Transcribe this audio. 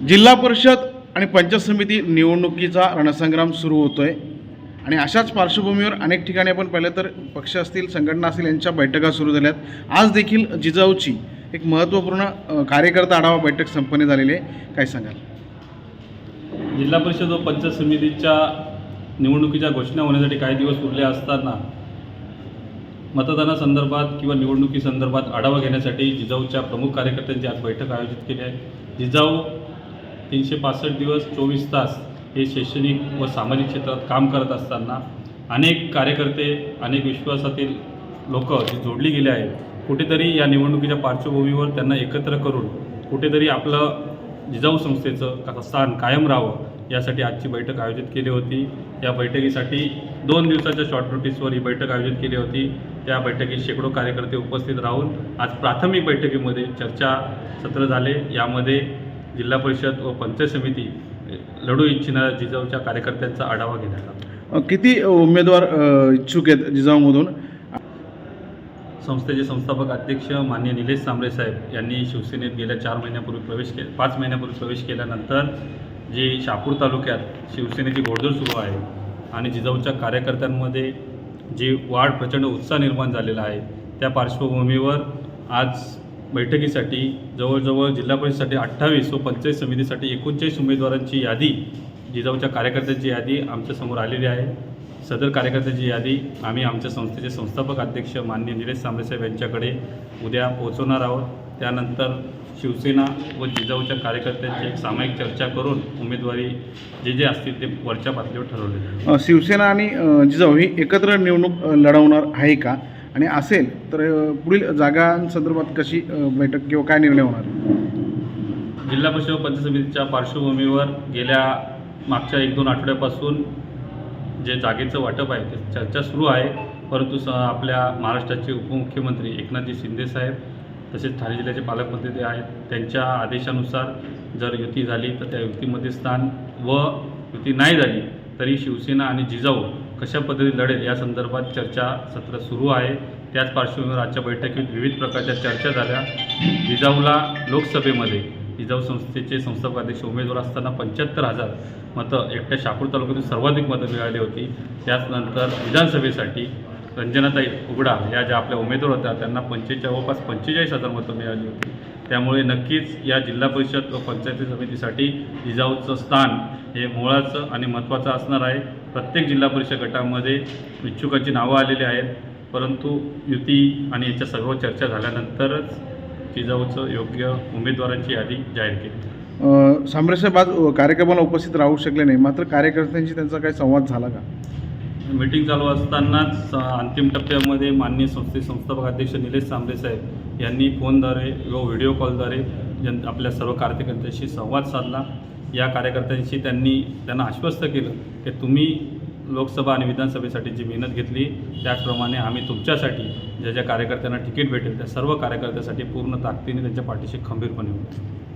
जिल्हा परिषद आणि पंचायत समिती निवडणुकीचा रणसंग्राम सुरू होतो आहे आणि अशाच पार्श्वभूमीवर अनेक ठिकाणी आपण पाहिलं तर पक्ष असतील संघटना असतील यांच्या बैठका सुरू झाल्यात. आज देखील जिजाऊची एक महत्त्वपूर्ण कार्यकर्ता आढावा बैठक संपन्न झालेली आहे. काय सांगाल? जिल्हा परिषद व पंचायत समितीच्या निवडणुकीच्या घोषणा होण्यासाठी काही दिवस उरले असताना मतदानासंदर्भात किंवा निवडणुकीसंदर्भात आढावा घेण्यासाठी जिजाऊच्या प्रमुख कार्यकर्त्यांची आज बैठक आयोजित केली आहे. जिजाऊ तीनशे पासष्ट दिवस चोवीस तास हे शैक्षणिक व सामाजिक क्षेत्रात काम करत असताना अनेक कार्यकर्ते अनेक विश्वासातील लोक जी जोडली गेली आहेत कुठेतरी या निवडणुकीच्या पार्श्वभूमीवर त्यांना एकत्र करून कुठेतरी आपलं जिजाऊ संस्थेचं स्थान कायम राहावं यासाठी आजची बैठक आयोजित केली होती. या बैठकीसाठी दोन दिवसाच्या शॉर्ट नोटीसवर ही बैठक आयोजित केली होती. त्या बैठकीत शेकडो कार्यकर्ते उपस्थित राहून आज प्राथमिक बैठकीमध्ये चर्चा सत्र झाले. यामध्ये जिल्हा परिषद व पंचायत समिती लढू इच्छिणाऱ्या जिजाऊच्या कार्यकर्त्यांचा आढावा घेण्यात आला किती उमेदवार इच्छुक आहेत जिजाऊमधून? संस्थेचे संस्थापक अध्यक्ष मान्य निलेश सांबरे साहेब यांनी शिवसेनेत गेल्या चार महिन्यापूर्वी प्रवेश के पाच महिन्यापूर्वी प्रवेश केल्यानंतर जे शहापूर तालुक्यात शिवसेनेची घोडदौड सुरू आहे आणि जिजाऊच्या कार्यकर्त्यांमध्ये जी वाढ प्रचंड उत्साह निर्माण झालेला आहे त्या पार्श्वभूमीवर आज बैठकीसाठी जवळजवळ जिल्हा परिषदेसाठी अठ्ठावीस व पंचायत समितीसाठी एकोणचाळीस उमेदवारांची यादी जिजाऊच्या कार्यकर्त्यांची यादी आमच्यासमोर आलेली आहे. सदर कार्यकर्त्याची यादी आम्ही आमच्या संस्थेचे संस्थापक अध्यक्ष मान्य निलेश सांबरेसाहेब यांच्याकडे उद्या पोहोचवणार आहोत. त्यानंतर शिवसेना व जिजाऊच्या कार्यकर्त्यांची एक सामायिक चर्चा करून उमेदवारी जे जे असतील ते वरच्या पातळीवर ठरवले शिवसेना आणि जिजाऊ ही एकत्र निवडणूक लढवणार आहे का? आणि असेल तर पुढील जागांसंदर्भात कशी बैठक किंवा काय निर्णय होणार? जिल्हा परिषद व पंचायत समितीच्या पार्श्वभूमीवर गेल्या मागच्या एक दोन आठवड्यापासून जे जागेचं वाटप आहे ते चर्चा सुरू आहे. परंतु स आपल्या महाराष्ट्राचे उपमुख्यमंत्री एकनाथजी शिंदेसाहेब तसेच ठाणे जिल्ह्याचे पालकमंत्री ते आहेत. त्यांच्या आदेशानुसार जर युती झाली तर त्या युतीमध्ये स्थान व युती नाही झाली तरी शिवसेना आणि जिजाऊ कशा पद्धतीने लढेल या संदर्भात चर्चा सत्र सुरू आहे. त्याच पार्श्वभूमीवर आजच्या बैठकीत विविध प्रकारच्या चर्चा झाल्या. जिजाऊला लोकसभेमध्ये जिजाऊ संस्थेचे संस्थापक अध्यक्ष उमेदवार असताना पंच्याहत्तर हजार मतं एकट्या शापूर तालुक्यातून सर्वाधिक मतं मिळाली होती. त्याचनंतर विधानसभेसाठी रंजनाताई उघडा या ज्या आपल्या उमेदवार होत्या त्यांना पंचेचाळीस जवळपास पंचेचाळीस हजार मतं मिळाली होती. त्यामुळे नक्कीच या जिल्हा परिषद व पंचायती समितीसाठी जिजाऊचं स्थान हे मुळाचं आणि महत्त्वाचं असणार आहे. प्रत्येक जिल्हा परिषद गटामध्ये इच्छुकांची नावं आलेली आहेत. परंतु युती आणि याच्या सर्व चर्चा झाल्यानंतरच जिजाऊचं योग्य उमेदवारांची यादी जाहीर केली. सामरस्यबाद आज कार्यक्रमाला उपस्थित राहू शकले नाही. मात्र कार्यकर्त्यांशी त्यांचा काही संवाद झाला का? मीटिंग चालू असतानाच अंतिम टप्प्यामध्ये माननीय संस्थे संस्थापक अध्यक्ष निलेश सांबरे साहेब यांनी फोनद्वारे व व्हिडिओ कॉलद्वारे जन आपल्या सर्व कार्यकर्त्यांशी संवाद साधला. या कार्यकर्त्यांशी त्यांनी त्यांना आश्वस्त केलं की तुम्ही लोकसभा आणि विधानसभेसाठी जी मेहनत घेतली त्याचप्रमाणे आम्ही तुमच्यासाठी ज्या ज्या कार्यकर्त्यांना तिकीट भेटेल त्या सर्व कार्यकर्त्यांसाठी पूर्ण ताकदीने त्यांच्या पाठीशी खंबीरपणे होतो